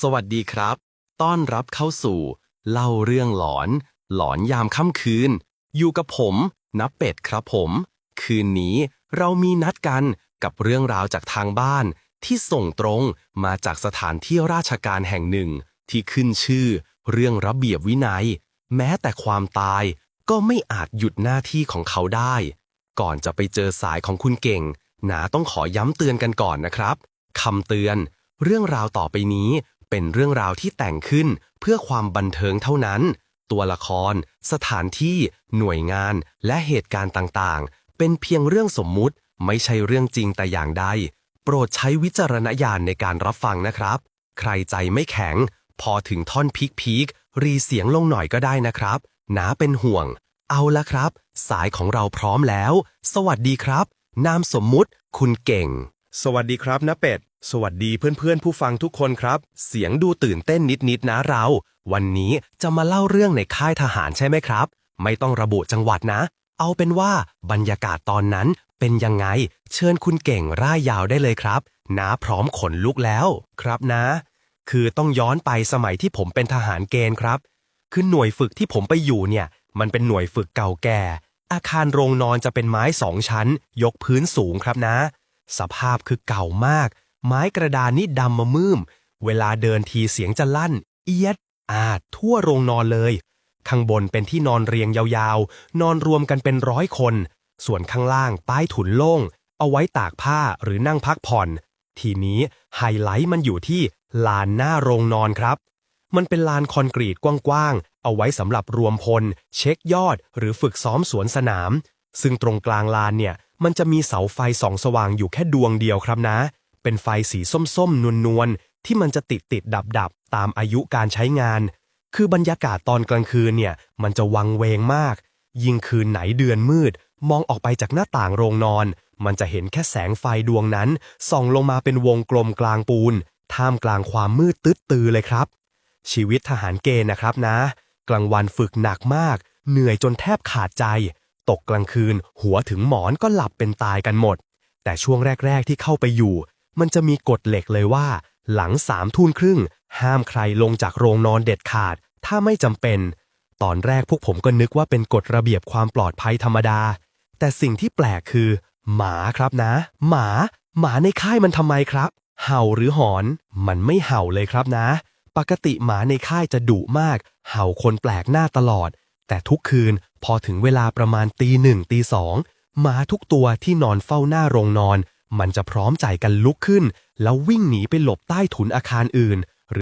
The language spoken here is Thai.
สวัสดีครับ ต้อนรับเข้าสู่ เล่าเรื่องหลอน หลอนยามค่ำคืน อยู่กับผมนับเป็ดครับผม คืนนี้เรามีนัดกันกับเรื่องราวจากทางบ้าน ที่ส่งตรงมาจากสถานที่ราชการแห่งหนึ่ง ที่ขึ้นชื่อ เรื่องระเบียบวินัย แม้แต่ความตายก็ไม่อาจหยุดหน้าที่ของเขาได้ ก่อนจะไปเจอสายของคุณเก่ง หนาต้องขอย้ำเตือนกันก่อนนะครับคำเตือน เรื่องราวต่อไปนี้ เป็นเรื่องราวที่แต่งขึ้นเพื่อความบันเทิงเท่านั้น ตัวละคร สถานที่ หน่วยงาน และเหตุการณ์ต่างๆ เป็นเพียงเรื่องสมมุติ ไม่ใช่เรื่องจริงแต่อย่างใด โปรดใช้วิจารณญาณในการรับฟังนะครับ ใครใจไม่แข็ง พอถึงท่อนพีคพีคๆรีเสียงลงหน่อยก็ได้นะครับ หนาเป็นห่วง เอาละครับ สายของเราพร้อมแล้ว สวัสดีครับ นามสมมุติ คุณเก่ง สวัสดีครับนะเป็ด สวัสดีเพื่อนๆ ผู้ฟังทุกคนครับ เสียงดูตื่นเต้นนิดๆนะเรา วันนี้จะมาเล่าเรื่องในค่ายทหารใช่ไหมครับ ไม่ต้องระบุจังหวัดนะ เอาเป็นว่าบรรยากาศตอนนั้นเป็นยังไง เชิญคุณเก่งร่ายยาวได้เลยครับนาพร้อมขนลุกแล้ว ครับนะ คือต้องย้อนไปสมัยที่ผมเป็นทหารเกณฑ์ครับ คือหน่วยฝึกที่ผมไปอยู่เนี่ย มันเป็นหน่วยฝึกเก่าแก่ อาคารโรงนอนจะเป็นไม้สองชั้น ยกพื้นสูงครับนะ สภาพคือเก่ามาก ไม้กระดานนี่ดำมามืม เวลาเดินทีเสียงจะลั่น เอียด อาด ทั่วโรงนอนเลย ข้างบนเป็นที่นอนเรียงยาวๆ นอนรวมกันเป็นร้อยคน ส่วนข้างล่างใต้ถุนโล่ง เอาไว้ตากผ้าหรือนั่งพักผ่อน ทีนี้ไฮไลท์มันอยู่ที่ลานหน้าโรงนอนครับ มันเป็นลานคอนกรีตกว้างๆ เอาไว้สำหรับรวมพล เช็คยอด หรือฝึกซ้อมสวนสนาม ซึ่งตรงกลางลานเนี่ย มันจะมีเสาไฟส่องสว่างอยู่แค่ดวงเดียวครับนะ เป็นไฟสีส้มๆ นวลๆ ที่มันจะติดติดดับดับๆตามอายุการใช้งาน คือบรรยากาศตอนกลางคืนเนี่ย มันจะวังเวงมาก ยิ่งคืนไหนเดือนมืด มองออกไปจากหน้าต่างโรงนอน มันจะเห็นแค่แสงไฟดวงนั้น ส่องลงมาเป็นวงกลมกลางปูน ท่ามกลางความมืดตึ๊ดตือเลยครับ ชีวิตทหารเกณฑ์นะครับนะ กลางวันฝึกหนักมาก เหนื่อยจนแทบขาดใจ ตกกลางคืน หัวถึงหมอนก็หลับเป็นตายกันหมด แต่ช่วงแรก ๆ ที่เข้าไปอยู่ มันจะมีกฎเหล็กเลยว่า หลังสามทุ่นครึ่ง ห้ามใครลงจากโรงนอนเด็ดขาด ถ้าไม่จำเป็น ตอนแรกพวกผมก็นึกว่าเป็นกฎระเบียบความปลอดภัยธรรมดา แต่สิ่งที่แปลกคือ หมาครับนะ หมา หมาในค่ายมันทำไมครับ เห่าหรือหอน มันไม่เห่าเลยครับนะ ปกติหมาในค่ายจะดุมาก เห่าคนแปลกหน้าตลอด แต่ทุกคืนพอถึงเวลาประมาณตีหนึ่งตีสองหมาทุกตัวที่นอนเฝ้าหน้าโรงนอน มันจะพร้อมใจกันลุกขึ้น แล้ววิ่งหนีไปหลบใต้ถุนอาคารอื่น